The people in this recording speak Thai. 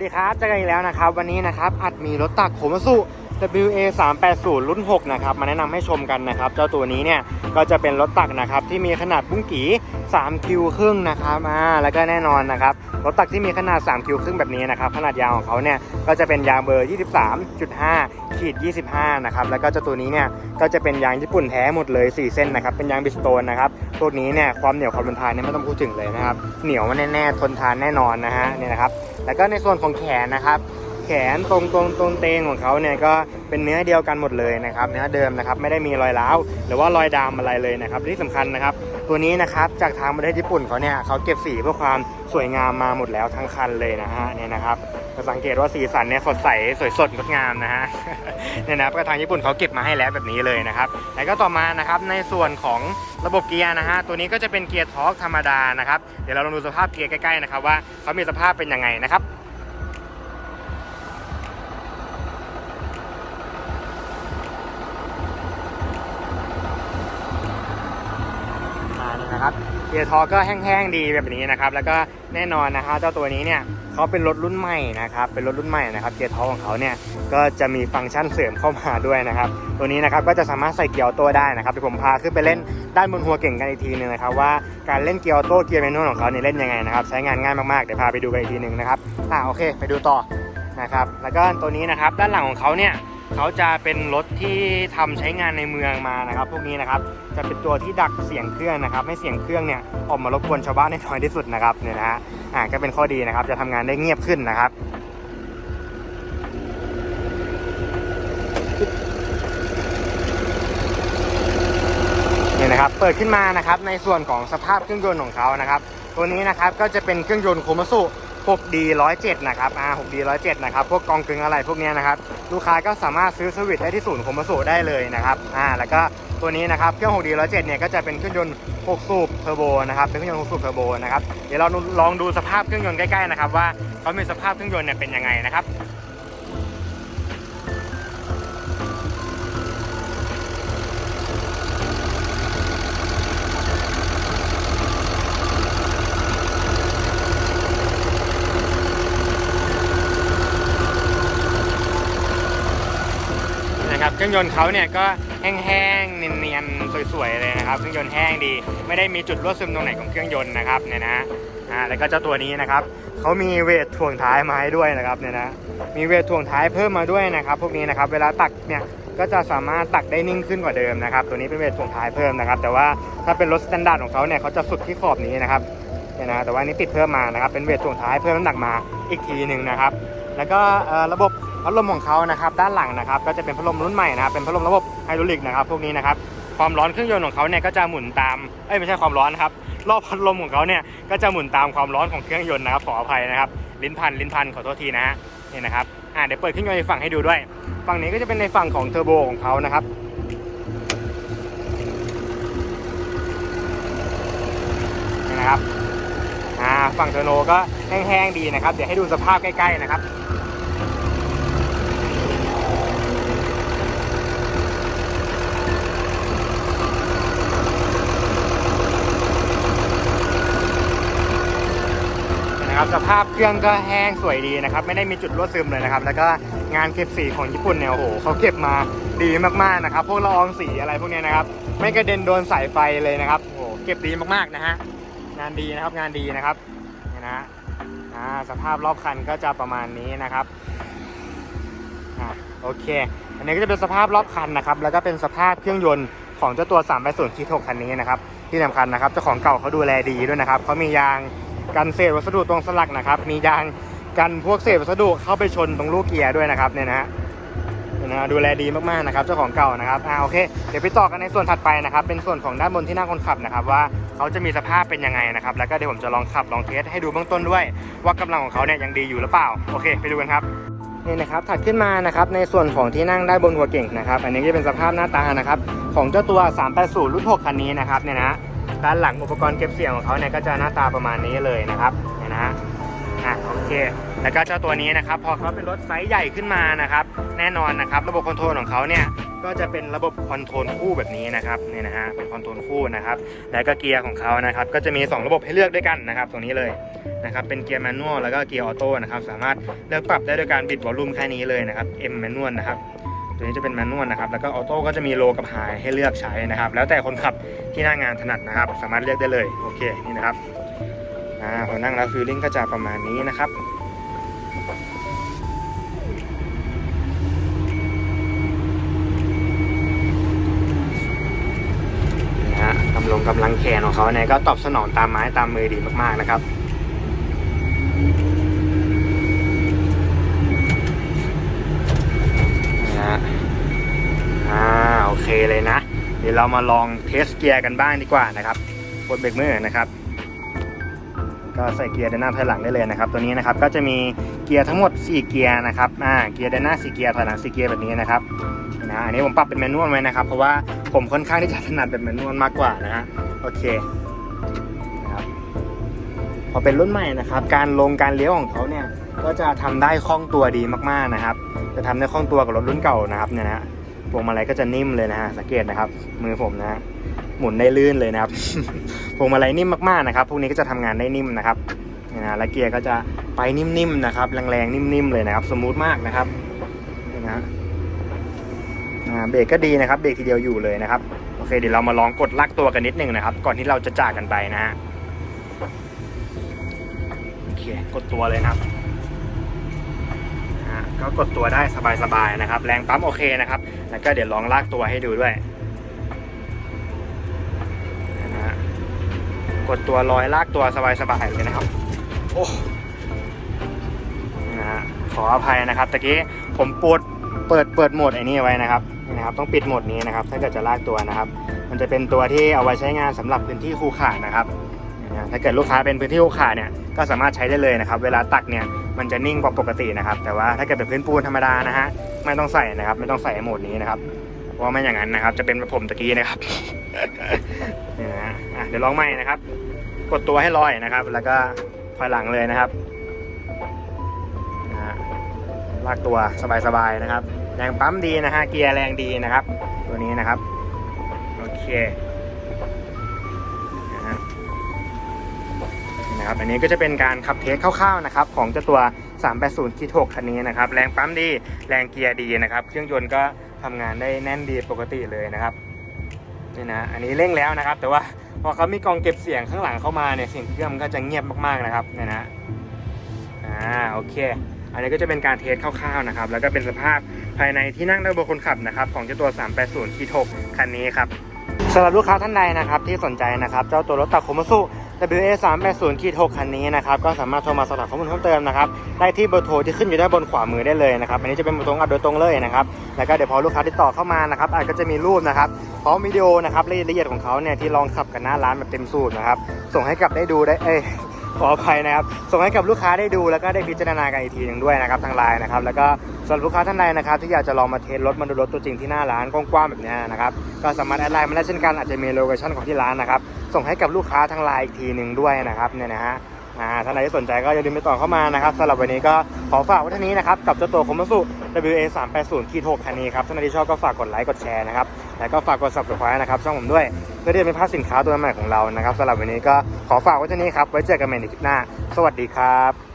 ดีครับเจอกันอีกแล้วนะครับ วันนี้นะครับอัดมีรถตักโคมสุ WA 3 8 0รุ่น 6 นะครับ มาแนะนำให้ชมกันนะครับ เจ้าตัวนี้เนี่ยก็จะเป็นรถตักนะครับ ที่มีขนาดปุ้งกี่3คิวครึ่งนะครับอ่าแล้วก็แน่นอนนะครับ รถตักที่มีขนาด3คิวครึ่งแบบนี้นะครับ ขนาดยาวของเขาเนี่ยก็จะเป็นยางเบอร์ 23.5ขีด25 นะครับ แล้วก็เจ้าตัวนี้เนี่ยก็จะเป็นยางญี่ปุ่นแท้หมดเลย 4 เส้นนะครับ เป็นยางบิสโตนนะครับพวกนี้เนี่ยความเหนียวความทนทานเนี่ยไม่ต้องพูดถึงเลยนะครับ เหนียวมันแน่ๆทนทานแน่นอนนะฮะเนี่ยนะครับ แล้วก็ในส่วนของแขนนะครับ แขนตรงตรงตรงเตงของเขาเนี่ยก็เป็นเนื้อเดียวกันหมดเลยนะครับเนื้อเดิมนะครับไม่ได้มีรอยร้าวหรือว่ารอยดำอะไรเลยนะครับที่สำคัญนะครับ ตัวนี้นะครับจากทางประเทศญี่ปุ่นเขาเนี่ยเขาเก็บสีเพื่อความสวยงามมาหมดแล้วทั้งคันเลยนะฮะเนี่ยนะครับจะสังเกตว่าสีสันเนี่ยสดใสสวยสดงดงามนะฮะเนี่ยนะครับทางญี่ปุ่นเขาเก็บมาให้แล้วแบบนี้เลยนะครับแล้วก็ต่อมานะครับในส่วนของระบบเกียร์นะฮะตัวนี้ก็จะเป็นเกียร์ทอร์กธรรมดานะครับเดี๋ยวเราลองดูสภาพเกียร์ใกล้ๆนะครับว่าเขามีสภาพเป็นยังไงนะครับ นะครับเกียร์ทอร์ก็แห้งๆดีแบบนี้นะครับ แล้วก็แน่นอนนะฮะเจ้าตัวนี้เนี่ยเขาเป็นรถรุ่นใหม่นะครับ เป็นรถรุ่นใหม่นะครับ เกียร์ทอร์กของเขาเนี่ยก็จะมีฟังก์ชันเสริมเข้ามาด้วยนะครับ ตัวนี้นะครับก็จะสามารถใส่เกียร์ออโต้ได้นะครับเดี๋ยวผมพาขึ้นไปเล่นด้านบนหัวเก่งกันอีกทีหนึงนะครับว่าการเล่นเกียร์ออโต้เกียร์แมนนวลของเขาเนี่ยเล่นยังไงนะครับ ใช้งานง่ายมากๆเดี๋ยวพาไปดูกันอีกทีหนึ่งนะครับอ่าโอเค ไปดูต่อ นะครับ แล้วก็ตัวนี้นะครับด้านหลังของเขาเนี่ยเขาจะเป็นรถที่ทำใช้งานในเมืองมานะครับ พวกนี้นะครับจะเป็นตัวที่ดักเสียงเครื่องนะครับให้เสียงเครื่องเนี่ยออกมารบกวนชาวบ้านได้น้อยที่สุดนะครับเนี่ยนะฮะอ่าก็เป็นข้อดีนะครับ จะทำงานได้เงียบขึ้นนะครับเนี่ยนะครับเปิดขึ้นมานะครับในส่วนของสภาพเครื่องยนต์ของเขานะครับ ตัวนี้นะครับก็จะเป็นเครื่องยนต์โคมัสุ 6D 107นะครับอ่า 6D 107นะครับ พวกกองกึงอะไรพวกนี้นะครับ ลูกค้าก็สามารถซื้อสวิตช์ได้ที่ศูนย์คมัสุได้เลยนะครับ อ่า แล้วก็ตัวนี้นะครับ เครื่อง 6D 107เนี่ยก็จะเป็นเครื่องยนต์ 6 สูบเทอร์โบนะครับ เป็นเครื่องยนต์ 6 สูบเทอร์โบนะครับ เดี๋ยวเราลองดูสภาพเครื่องยนต์ใกล้ๆนะครับว่าเขามีสภาพเครื่องยนต์เนี่ยเป็นยังไงนะครับ นะครับเครื่องยนต์เขาเนี่ยก็แห้งๆเนียนๆสวยๆเลยนะครับเครื่องยนต์แห้งดี ไม่ได้มีจุดรั่วซึมตรงไหนของเครื่องยนต์นะครับเนี่ยนะอ่าแล้วก็เจ้าตัวนี้นะครับเขามีเวทถ่วงท้ายมาให้ด้วยนะครับเนี่ยนะมีเวทถ่วงท้ายเพิ่มมาด้วยนะครับ พวกนี้นะครับเวลาตักเนี่ยก็จะสามารถตักได้นิ่งขึ้นกว่าเดิมนะครับ ตัวนี้เป็นเวทถ่วงท้ายเพิ่มนะครับ แต่ว่าถ้าเป็นรถสแตนดาร์ดของเขาเนี่ยเขาจะสุดที่ขอบนี้นะครับเนี่ยนะแต่ว่านี้ติดเพิ่มมานะครับเป็นเวทถ่วงท้ายเพิ่มน้ำหนักมาอีกทีหนึ่งนะครับ แล้วก็ระบบ พัดลมของเขานะครับด้านหลังนะครับก็จะเป็นพัดลมรุ่นใหม่นะครับเป็นพัดลมระบบไฮดรอลิกนะครับพวกนี้นะครับความร้อนเครื่องยนต์ของเขาเนี่ยก็จะหมุนตามเอ้ยไม่ใช่ความร้อนครับรอบพัดลมของเขาเนี่ยก็จะหมุนตามความร้อนของเครื่องยนต์นะครับขออภัยนะครับลิ้นพันลิ้นพันขอโทษทีนะฮะนี่นะครับอ่าเดี๋ยวเปิดเครื่องยนต์ในฝั่งให้ดูด้วย ฝั่งนี้ก็จะเป็นในฝั่งของเทอร์โบของเขานะครับนี่นะครับอ่าฝั่งเทอร์โนก็แห้งๆดีนะครับ เดี๋ยวให้ดูสภาพใกล้ๆนะครับ นะครับสภาพเครื่องก็แห้งสวยดีนะครับ ไม่ได้มีจุดรั่วซึมเลยนะครับ แล้วก็งานเก็บสีของญี่ปุ่นเนี่ยโอ้โหเขาเก็บมาดีมากๆนะครับ พวกละอองสีอะไรพวกนี้นะครับ ไม่กระเด็นโดนสายไฟเลยนะครับโอ้โหเก็บดีมากๆนะฮะงานดีนะครับงานดีนะครับเนี่ยนะฮะอ่าสภาพรอบคันก็จะประมาณนี้นะครับอ่าโอเค อันนี้ก็จะเป็นสภาพรอบคันนะครับ แล้วก็เป็นสภาพเครื่องยนต์ของเจ้าตัว3 8 0คิ6คันนี้นะครับ ที่สำคัญนะครับเจ้าของเก่าเขาดูแลดีด้วยนะครับเขามียาง กันเศษวัสดุตรงสลักนะครับ มียางกันพวกเศษวัสดุเข้าไปชนตรงลูกเกียร์ด้วยนะครับเนี่ยนะฮะนะดูแลดีมากๆนะครับเจ้าของเก่านะครับอ่าโอเคเดี๋ยวไปต่อกันในส่วนถัดไปนะครับ เป็นส่วนของด้านบนที่นั่งคนขับนะครับ ว่าเขาจะมีสภาพเป็นยังไงนะครับ แล้วก็เดี๋ยวผมจะลองขับลองเทสให้ดูเบื้องต้นด้วย ว่ากำลังของเขาเนี่ยยังดีอยู่หรือเปล่าโอเค ไปดูกันครับนี่นะครับถัดขึ้นมานะครับในส่วนของที่นั่งได้บนหัวเก่งนะครับ อันนี้จะเป็นสภาพหน้าตานะครับ ของเจ้าตัว 380 รุ่น 6 คันนี้นะครับเนี่ยนะ ด้านหลังอุปกรณ์เก็บเสียงของเขาเนี่ยก็จะหน้าตาประมาณนี้เลยนะครับเนี่ยนะฮะอะโอเค แล้วก็เจ้าตัวนี้นะครับ พอเขาเป็นรถไซส์ใหญ่ขึ้นมานะครับ แน่นอนนะครับ ระบบคอนโทรลของเขาเนี่ยก็จะเป็นระบบคอนโทรลคู่แบบนี้นะครับเนี่ยนะฮะเป็นคอนโทรลคู่นะครับ แล้วก็เกียร์ของเขานะครับ ก็จะมี 2 ระบบให้เลือกด้วยกันนะครับ ตรงนี้เลยนะครับ เป็นเกียร์แมนนวลแล้วก็เกียร์ออโต้นะครับ สามารถเลือกปรับได้ด้วยการบิดวอลลุ่มแค่นี้เลยนะครับ M แมนนวลนะครับ ตัวนี้จะเป็นแมนนวลนะครับ แล้วก็ออโต้ก็จะมีโลกับไฮให้เลือกใช้นะครับ แล้วแต่คนขับที่หน้างานถนัดนะครับ สามารถเลือกได้เลย โอเค นี่นะครับ อ่า พอนั่งแล้วฟีลลิ่งก็จะประมาณนี้นะครับนะฮะกำลงกำลังแขนของเขาเนี่ยก็ตอบสนองตามไม้ตามมือดีมากๆนะครับ นะฮะอ่าโอ เคเลยนะ เดี๋ยวเรามาลองเทสเกียร์กันบ้างดีกว่านะครับกดเบรกมือนะครับ ก็ใส่เกียร์ด้านหน้าถอยหลังได้เลยนะครับ ตัวนี้นะครับก็จะมีเกียร์ทั้งหมด 4 เกียร์นะครับอ่าเกียร์ด้านหน้า 4 เกียร์ถอยหลัง 4 เกียร์แบบนี้นะครับนะอันนี้ผมปรับเป็นแมนนวลไว้นะครับ เพราะว่าผมค่อนข้างที่จะถนัดแบบแมนนวลมากกว่านะฮะโอเคนะครับพอเป็นรุ่นใหม่นะครับ การลงการเลี้ยวของเขาเนี่ยก็จะทำได้คล่องตัวดีมากๆนะครับ จะทำได้คล่องตัวกับรถรุ่นเก่านะครับเนี่ยนะฮะ พวงมาลัยก็จะนิ่มเลยนะฮะสังเกตนะครับ มือผมนะฮะหมุนได้ลื่นเลยนะครับพวงมาลัยนิ่มมากๆนะครับพวกนี้ก็จะทำงานได้นิ่มนะครับนะและเกียร์ก็จะไปนิ่มๆนะครับ แรงๆนิ่มๆเลยนะครับ สมูทมากนะครับนี่นะเบรกก็ดีนะครับ เบรกทีเดียวอยู่เลยนะครับ โอเคเดี๋ยวเรามาลองกดลากตัวกันนิดนึงนะครับ ก่อนที่เราจะจากกันไปนะฮะโอเคกดตัวเลยนะครับ ก็กดตัวได้สบายๆนะครับ แรงปั๊มโอเคนะครับ แล้วก็เดี๋ยวลองลากตัวให้ดูด้วยนะฮะกดตัวลอยลากตัวสบายๆเลยนะครับ โอ้นะฮะขออภัยนะครับตะกี้ผมปวดเปิดเปิดโหมดไอ้นี่ไว้นะครับนะครับ ต้องปิดโหมดนี้นะครับ ถ้าเกิดจะลากตัวนะครับ มันจะเป็นตัวที่เอาไว้ใช้งานสำหรับพื้นที่คูขานะครับ ถ้าเกิดลูกค้าเป็นพื้นที่คูขาเนี่ยก็สามารถใช้ได้เลยนะครับ เวลาตักเนี่ยมันจะนิ่งกว่าปกตินะครับ แต่ว่าถ้าเกิดเป็นพื้นปูนธรรมดานะฮะไม่ต้องใส่นะครับ ไม่ต้องใส่โหมดนี้นะครับเพราะไม่อย่างนั้นนะครับ จะเป็นแบบผมตะกี้นะครับนี่นะเดี๋ยวลองใหม่นะครับ กดตัวให้ลอยนะครับ แล้วก็ถอยหลังเลยนะครับลากตัวสบายๆนะครับแรงปั๊มดีนะฮะเกียร์แรงดีนะครับ ตัวนี้นะครับโอเค นะครับอันนี้ก็จะเป็นการขับเทสคร่าวๆนะครับของเจ้าตัว 380คิด6คันนี้นะครับแรงปั๊มดีแรงเกียร์ดีนะครับเครื่องยนต์ก็ทำงานได้แน่นดีปกติเลยนะครับนี่นะอันนี้เร่งแล้วนะครับ แต่ว่าพอเขามีกองเก็บเสียงข้างหลังเข้ามาเนี่ยเสียงเครื่องก็จะเงียบมากๆนะครับนี่นะอ่าโอเคอันนี้ก็จะเป็นการเทสคร่าวๆนะครับ แล้วก็เป็นสภาพภายในที่นั่งด้านบนคนขับนะครับ ของเจ้าตัว 380คี6คันนี้ครับสำหรับลูกค้าท่านใดนะครับที่สนใจนะครับ เจ้าตัวรถตักโคมสุ WA 380คี6คันนี้นะครับ ก็สามารถโทรมาสอบถามข้อมูลเพิ่มเติมนะครับ ได้ที่เบอร์โทรที่ขึ้นอยู่ด้านบนขวามือได้เลยนะครับ อันนี้จะเป็นเบอร์โทรอัดโดยตรงเลยนะครับ แล้วก็เดี๋ยวพอลูกค้าติดต่อเข้ามานะครับอาจก็จะมีรูปนะครับ พร้อมวิดีโอนะครับรายละเอียดของเขาเนี่ยที่ลองขับกันหน้าร้านแบบเต็มสูตรนะครับ ส่งให้กับได้ดูได้ เอ้ขออภัยนะครับ ส่งให้กับลูกค้าได้ดูแล้วก็ได้พิจารณากันอีกทีหนึ่งด้วยนะครับทางไลน์นะครับ แล้วก็ส่วนลูกค้าท่านใดนะครับ ที่อยากจะลองมาเทสรถมาดูรถตัวจริงที่หน้าร้านกว้างๆแบบนี้นะครับ ก็สามารถแอดไลน์มาได้เช่นกันอาจจะมีโลเคชั่นของที่ร้านนะครับ ส่งให้กับลูกค้าทางไลน์อีกทีหนึ่งด้วยนะครับเนี่ยนะฮะอ่าท่านใดที่สนใจก็อย่าลืมไปต่อเข้ามานะครับสำหรับวันนี้ก็ขอฝากไว้เท่านี้นะครับกับเจ้าตัวคอมสุ WA 3 8 0คี6คันนี้ครับท่านใดที่ชอบก็ฝากกดไลค์กดแชร์นะครับแล้วก็ฝากกด subscribe นะครับช่องผมด้วยเพื่อที่จะไม่พลาดสินค้าตัวใหม่ของเรานะครับสำหรับวันนี้ก็ขอฝากไว้เท่านี้ครับไว้เจอกันใหม่ในคลิปหน้า สวัสดีครับ